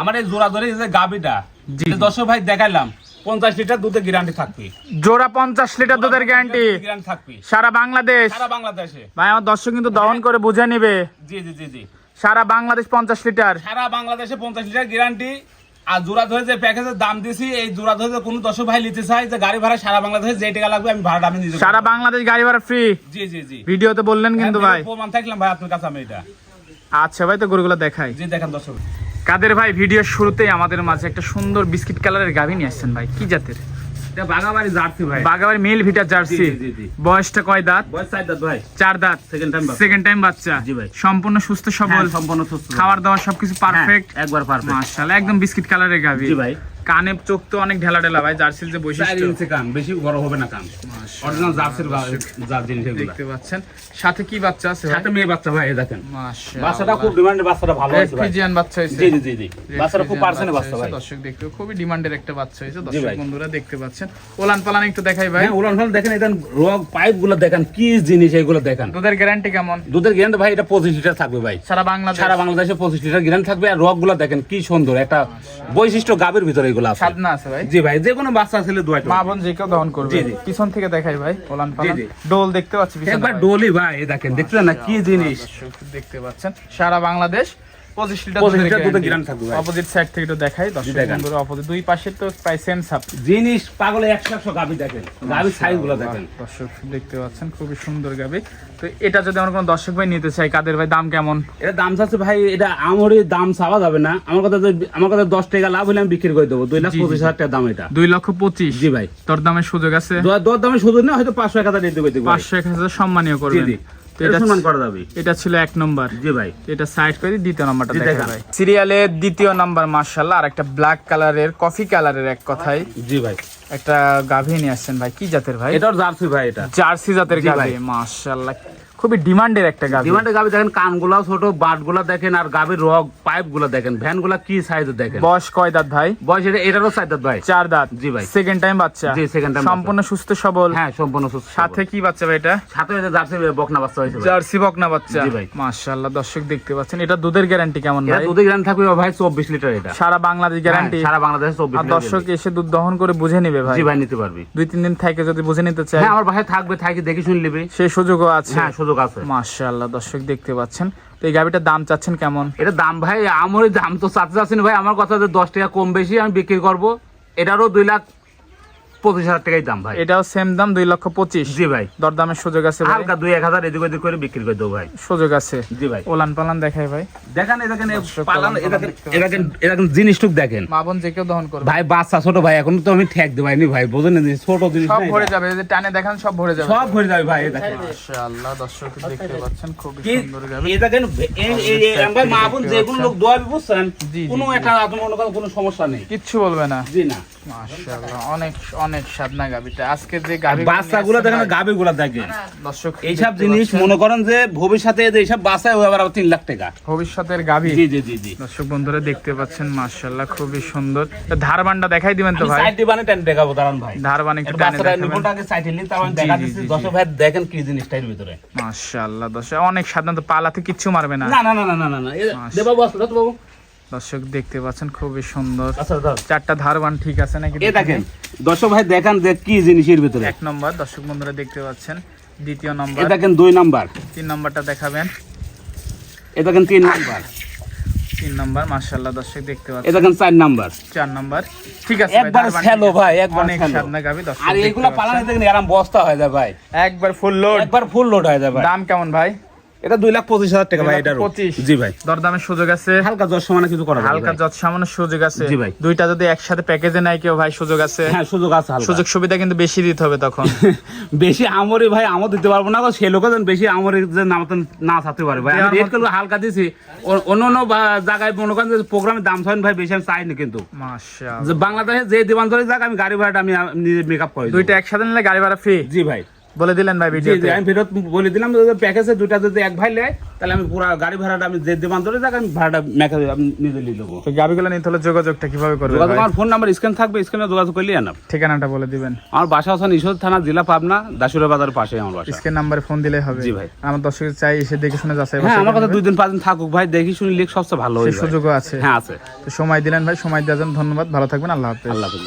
আমার এই জোড়া ধরে যে গাবিটা। দর্শক ভাই দেখাইলাম পঞ্চাশ লিটার দুধের গ্যারান্টি থাকবে। জোড়া পঞ্চাশ লিটার দুধের গ্যারান্টি থাকবে। সারা বাংলাদেশ। সারা বাংলাদেশে। ভাই আমার দর্শক কিন্তু দহন করে বুঝে নিবে। জি জি জি জি। সারা বাংলাদেশ পঞ্চাশ লিটার। সারা বাংলাদেশে পঞ্চাশ লিটার গ্যারান্টি আর জোড়া ধরে যে প্যাকেজের দাম দিছি এই জোড়া ধরে কোনো দর্শক ভাই নিতে চাই যে গাড়ি ভাড়া সারা বাংলাদেশে যে টাকা লাগবে আমি ভাড়াটা আমি সারা বাংলাদেশ গাড়ি ভাড়া ফ্রি জি জি জি। ভিডিওতে বললেন কিন্তু ভাই। হ্যাঁ, প্রমাণ থাকলাম ভাই আপনার কাছে আমি এটা। আচ্ছা ভাই তো গরুগুলো দেখাই। জি দেখেন দর্শক। কাদের ভাই ভিডিওর শুরুতেই আমাদের মাঝে একটা সুন্দর বিস্কিট কালারের গাভী নিয়ে আসছেন ভাই। কি জাতের? বাগাবাড়ি জার্সি ভাই। বাগাবাড়ি মিল ভিটার জার্সি। জি, জি, জি। বয়সটা কয় দাঁত? বয়স চার দাঁত ভাই। চার দাঁত। সেকেন্ড টাইম সেকেন্ড টাইম বাচ্চা। জি ভাই। সম্পূর্ণ সুস্থ সবল। হ্যাঁ, সম্পূর্ণ সুস্থ। খাবার দাবার সবকিছু পারফেক্ট হ্যাঁ, একবার পারফেক্ট মাশাআল্লাহ একদম বিস্কিট কালারের গাভী। জি ভাই। কানে চোখ তো অনেক ঢেলা ঢেলা ভাই জার্সির যে বৈশিষ্ট্য। কান বেশি বড় হবে না কান। অরিজিনাল জার্সির দেখতে পাচ্ছেন। সাথে কি বাচ্চা আছে সাথে মেয়ে বাচ্চা ভাই দেখেন। মাশাআল্লাহ। বাচ্চাটা খুব ডিমান্ডের বাচ্চাটা ভালো আছে ভাই। ফ্রিজিয়ান বাচ্চা হয়েছে। জি জি জি বাচ্চাটা খুব পার্সেন্ট বাচ্চা ভাই। দর্শক দেখতে খুবই ডিমান্ডের একটা বাচ্চা হয়েছে। দর্শক বন্ধুরা দেখতে পাচ্ছেন। ওলান পালান একটু দেখাই ভাই। হ্যাঁ উলান ফালান দেখেন এটা রোগ পাইপগুলো দেখেন কি জিনিস এগুলো দেখেন। দুধের গ্যারান্টি কেমন? দুধের গ্যারান্টি ভাই এটা পঁচিশ লিটার থাকবে ভাই। সারা বাংলাদেশ? সারা বাংলাদেশে পঁচিশ লিটার গ্যারান্টি থাকবে। আর রোগগুলো দেখেন কি সুন্দর। একটা বৈশিষ্ট্য গাবের ভিতরে এগুলো আছে। সাধনা আছে ভাই। জি ভাই যে কোনো বাচ্চা ছেলে দুয়াই মা বোন যে কেউ দহন করবে। জি, জি। পিছন থেকে দেখাই ভাই ওলান ডোল দেখতে পাচ্ছি একবার ডোলই ভাই দেখেন দেখতে না কি জিনিস? দেখতে পাচ্ছেন। সারা বাংলাদেশ 25 লিটার দুধের গ্যারান্টি থাকবে অপোজিট সাইড থেকে একটু দেখাই দর্শক বন্ধুরা অপোজিট দুই পাশে তো প্রায় সেম সাপ জিনিস পাগলে একশো একশো গাবি দেখেন। গাবির সাইজ দেখেন। দর্শক দেখতে পাচ্ছেন খুবই সুন্দর গাবি। তো এটা যদি আমার কোনো দর্শক ভাই নিতে চাই কাদের ভাই দাম কেমন? এটা দাম চাচ্ছে ভাই এটা আমারই দাম চাওয়া যাবে না। আমার কথা আমার কথা দশ টাকা লাভ হলে আমি বিক্রি করে দেবো। দুই লাখ জি, জি, পঁচিশ হাজার টাকা দাম এটা। দুই লক্ষ পঁচিশ? জি ভাই। তোর দামের সুযোগ আছে? দর- দামের সুযোগ না হয়তো পাঁচশো এক হাজার দিয়ে দেবে দেখব পাঁচশো এক হাজার সম্মানীয় করবেন। তো এটা এটা এটা ছিল এক নম্বর। জি ভাই। এটা সাইড করে দ্বিতীয় নাম্বারটা দেখা ভাই। সিরিয়ালের দ্বিতীয় নাম্বার মার্শাল্লাহ আর একটা ব্ল্যাক কালারের কফি কালারের এক কথায় জি ভাই। একটা গাভী নিয়ে আসছেন ভাই। কি জাতের ভাই? এটাও জার্সি ভাই এটা। জার্সি জাতের গাভী ভাই। খুবই ডিমান্ডের একটা গাভী। ডিমান্ডে গাবি দেখেন কানগুলা ছোট বাটগুলা দেখেন আর গাবির রগ পাইপগুলা দেখেন। ভ্যানগুলা কি সাইজের দেখেন? বয়স কয় দাঁত ভাই? বয়স এটা এটারও সাইজ ভাই। চার দাঁত। জি ভাই। সেকেন্ড টাইম বাচ্চা। জি, second time সম্পূর্ণ সুস্থ সবল। হ্যাঁ সম্পূর্ণ সুস্থ সাথে কি বাচ্চা ভাই এটা? সাথে এটা জার্সি বকনা বাচ্চা হয়েছে জার্সি বকনা বাচ্চা। জি ভাই। মাশাআল্লাহ দর্শক দেখতে পাচ্ছেন এটা দুধের গ্যারান্টি কেমন এটা ভাই? দুধে গ্রাম থাকবে ভাই চব্বিশ লিটার এটা। সারা বাংলাদেশ গ্যারান্টি সারা বাংলাদেশে চব্বিশ আর দর্শক এসে দুধ দহন করে বুঝে নিবে ভাই। জি ভাই নিতে পারবে। দুই তিন দিন থেকে যদি বুঝে নিতে চায় হ্যাঁ আমার ভাই থাকবে থাকি দেখে শুনে নিবি। সেই সুযোগও আছে। হ্যাঁ সুযোগ আছে। মাশাআল্লাহ দর্শক দেখতে পাচ্ছেন। তো এই গাড়িটার দাম চাচ্ছেন কেমন? এটা দাম ভাই আমার দাম তো চাচ্ছে যাচ্ছে ভাই। আমার কথা যে দশ টাকা কম বেশি আমি বিক্রি করব এটারও দুই লাখ পঁচিশ হাজার টাকাই দাম ভাই। এটাও সেম দাম দুই লক্ষ পঁচিশ। জি ভাই। দরদামের সুযোগ আছে হালকা দুই এক হাজার এদিক ওদিক করে বিক্রি করে দেবো ভাই। সুযোগ আছে। জি ভাই। ওলান পালান দেখাই ভাই। দেখেন এই দেখেন এই দর্শক পালান পালন এই দেখেন দেখতে এই দেখেন এই দেখেন জিনিসটুক দেখেন। মা বোন যে কেউ দহন করবে। ভাই বাচ্চা ছোট ভাই এখন তো আমি ঠেক ভাই বোঝেন না ছোট জিনিস সব ভরে যাবে যে টানে দেখান সব ভরে যাবে। সব ভরে যাবে ভাই এই দেখেন। মাশাআল্লাহ দর্শক দেখতে পাচ্ছেন সুন্দর এই দেখেন এই- এই- এই- মা বোন যে কোনো লোক বুঝছেন কোনো একটা কোনো সমস্যা নেই। কিচ্ছু বলবে না। জি না। অনেক সাধনা খুবই সুন্দর। ধারবানটা দেখাই দিবেন তো ভাই? ধারবান দর্শক অনেক পালাতে কিচ্ছু মারবে না। না দর্শক দেখতে পাচ্ছেন খুবই সুন্দর। আচ্ছা চারটা ধারবান ঠিক আছে নাকি দেখেন? দর্শক ভাই দেখেন কি জিনিসের ভিতরে। এক নম্বর দর্শক বন্ধুরা দেখতে পাচ্ছেন দ্বিতীয় নম্বর। দেখেন দুই নম্বর। তিন নম্বরটা দেখাবেন। এ দেখেন তিন নাম্বার। তিন নম্বর মাশাআল্লাহ দর্শক দেখতে পাচ্ছেন দেখেন চার নাম্বার। চার নম্বর। ঠিক আছে ভাই, একবার ধারবান শ্যালো ঠিক আছে। ভাই, একবার অনেক সাধনা গাবি দর্শক আর এগুলো পালানে দেখেন এরকম বস্তা হয়ে যায় ভাই। একবার ফুল লোড একবার ফুল লোড হয়ে যায় ভাই। দাম কেমন ভাই? এটা দুই লাখ পঁচিশ হাজার টাকা ভাই পঁচিশ। জি ভাই। দরদামের সুযোগ আছে। হালকা দশ সমানে কিছু করা হালকা। যত সামান্য সুযোগ আছে। জি ভাই। দুইটা যদি একসাথে প্যাকেজে নেয় কেউ ভাই সুযোগ আছে। হ্যাঁ সুযোগ আছে সুযোগ সুবিধা কিন্তু বেশি দিতে হবে তখন। বেশি আমরি ভাই আমও দিতে পারব না সে লোক বেশি আমরি যে নামতে না থাকতে পারে ভাই। আমি রেট মতো- হালকা দিছি। অন্য অন্য জায়গায় মনে করেন যে প্রোগ্রামের দাম থাকেন ভাই বেশি আমি চাইনি কিন্তু। বাংলাদেশে যে দিবান ধরে যাক আমি গাড়ি ভাড়াটা আমি নিজে মেকআপ করি দুইটা একসাথে নিলে গাড়ি ভাড়া ফ্রি জি ভাই। বলে দিলেন ভাই ভিডিওতে। আমি ফেরত বলে দিলাম যদি প্যাকেজে দুটা যদি এক ভাই নেয় তাহলে আমি পুরো গাড়ি ভাড়াটা আমি যে দেবান ধরে যাক আমি ভাড়াটা মেখে আমি নিজে নিয়ে দেবো তো গাবিগুলো নিতে হলে যোগাযোগটা কীভাবে করবে যোগাযোগ ভাই? আমার ফোন নাম্বার স্ক্যান থাকবে স্ক্যানে যোগাযোগ করলেই আনাম ঠিকানাটা বলে দিবেন। আমার বাসা আছে ঈশ্বর থানা জেলা পাবনা দাসুরা বাজার পাশে আমার বাসা। স্ক্রিন নাম্বারে ফোন দিলেই হবে। জি ভাই। আমার দর্শক চাই এসে দেখে শুনে যাচাই হ্যাঁ আমার কথা দুই দিন পাঁচ দিন থাকুক ভাই দেখি শুনি লিখ সবচেয়ে ভালো সেই হয় সুযোগও আছে। হ্যাঁ আছে। তো সময় দিলেন ভাই সময় দেওয়ার জন্য ধন্যবাদ ভালো থাকবেন আল্লাহ হাফেজ। আল্লাহ হাফেজ।